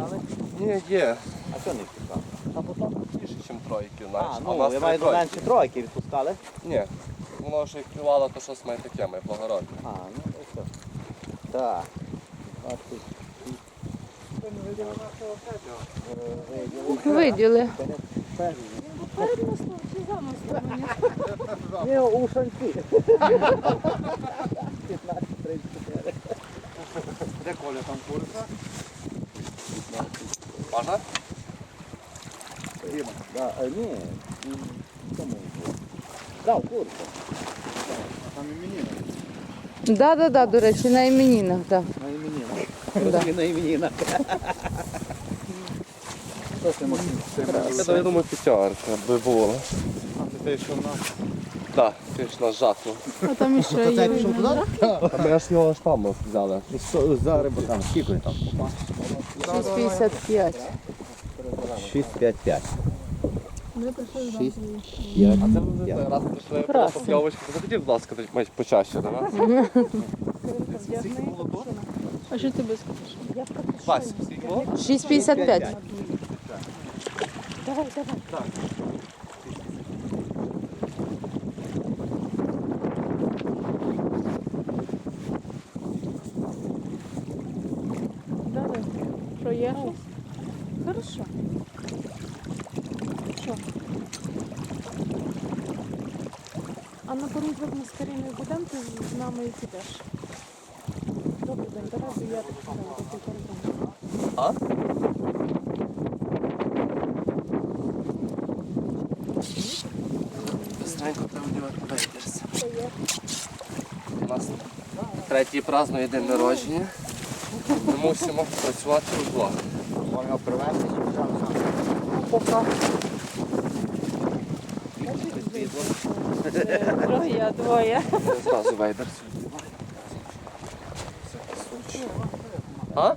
відпускали? Ні, є. А що не відпускали? А потім більше, ніж тройки. А, ну, до тройки. менше тройки відпускали. Ні. Воно ж як клювало, то щось має таке, має благородне. А, ну то що. Так. Виділи. Перед чи за мостом? Ні, у шанці. 15-34. Де Коля там куриця? Можна? Да, а, ні. м, Тому. Да, в курсі. Там іменина. Да, да, да, до речі, на іменінах, так. На іменінах. Да. Розумію, на іменінах. Я думаю, п'ятерка би було. А ти те, що в нас? Так, ти ж на жатву. А там іще є. видно? А ми ж його ж там взяли. За рибаками. Скільки там? 6,55. 6-5-5. Ми прийшли зранку. А це ви вже раз прийшли Красиво. покльовочки. Заходіть, будь ласка, тоді мать почаще, давай. А що ти без? Вась, скільки було? 6,55. Щось? Хорошо. Що? А на понеділок ми з Каріною будемо, ти з нами і підеш. Добрий день, давай бо я так сказала, до ти. А? Быстренько одягати вейдерс. У нас третій празднує день народження. Ми мусимо працювати удвох. Можна привезти пожалуйста? Пока. Троє, двоє. Зразу вейдерс. А?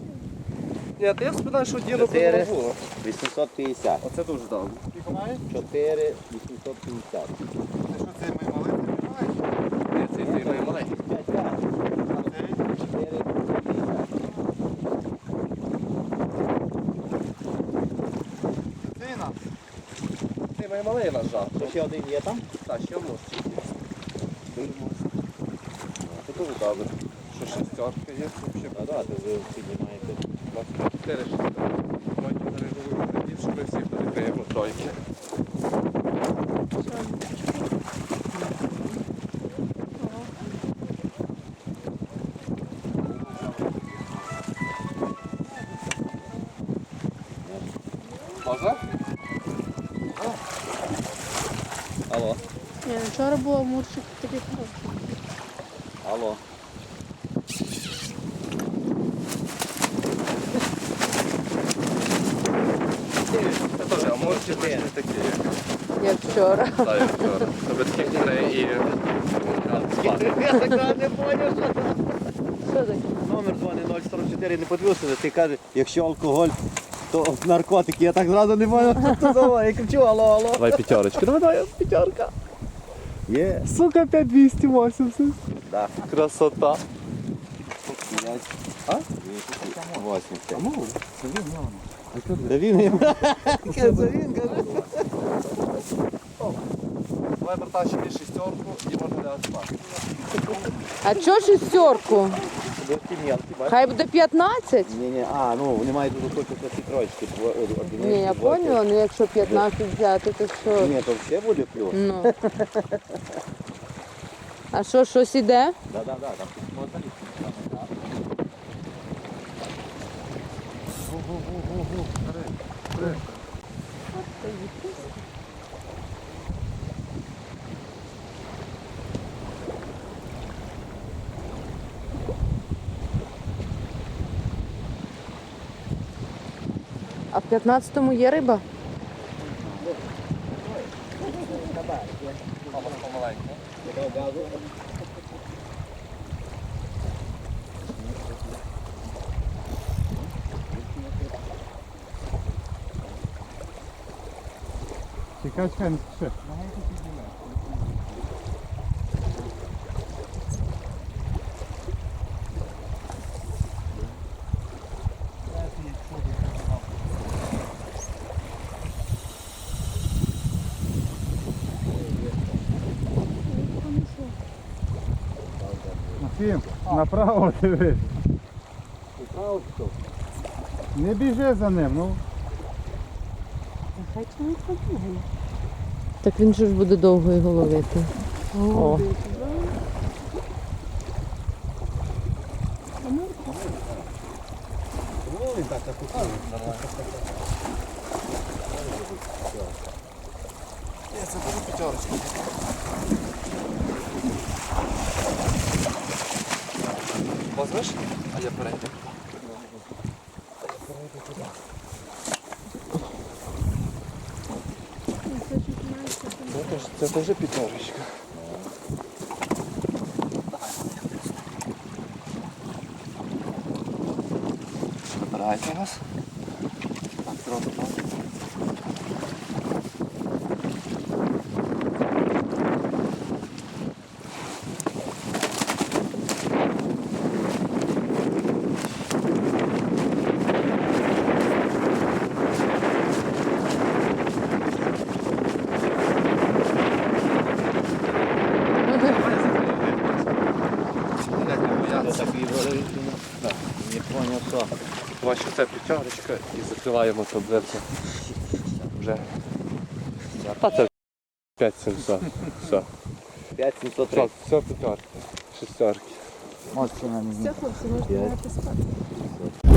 Ні, ти я спитаю, що діло Чотири. було. 850. Оце дуже має? 4 850. Ти що це ми малий не маєш? Ні, цей цей Наймалий нажав. То ще один є там? Так, ще мовчить. Це дуже добре. Що шестерка є, це взагалі А давайте ви піднімаєте. 24 шестерка. Потім тоді, що ми всі перекриємо тройки. Можна? Алло. Ні, вчора було мурчик такий хороший. Алло. Це теж, а може чи не такі, як вчора. так, як вчора. Тобі таких три і... Я така не поняв, що Що таке? Номер дзвонить 044 не подивився, ти каже, якщо алкоголь, то наркотики. Я так зразу не поняв, хто це давай. Я кричу, алло, алло. Давай п'ятерочки. Давай, давай, п'ятерка. Є. Сука, 5280. Да. Красота. А? 80. Да він їм. Це він, каже. Давай, братан, ще більше шістерку і можна дати спати. А чого шістерку? Бачиш? Хай буде 15? Ні, ні, а, ну, мають тут хочуть ці троечки. Ні, я поняла, ну якщо 15 взяти, то що? Ні, то все буде плюс. Ну. А що, щось іде? Да, да, да, там тут можна А в 15-му є риба? Чекай, чекай, не спіши. Максим, направо дивись. Право пішов. Не біжи за ним, ну. Хай чоловік подумає. Так він же ж буде довго його ловити. О. Це буде п'ятерочка. Возьмеш? А я перейду. Це теж- п'ятерочка. Вибирайте нас. Так, трохи так. такий великий. Не поняв, що. Бачу, це п'ятерочка і закриваємо таблицю. Вже. А це 5700. Все. 5730. Все, все п'ятерки. Шестерки. Ось це на. Все, хлопці, можна спати.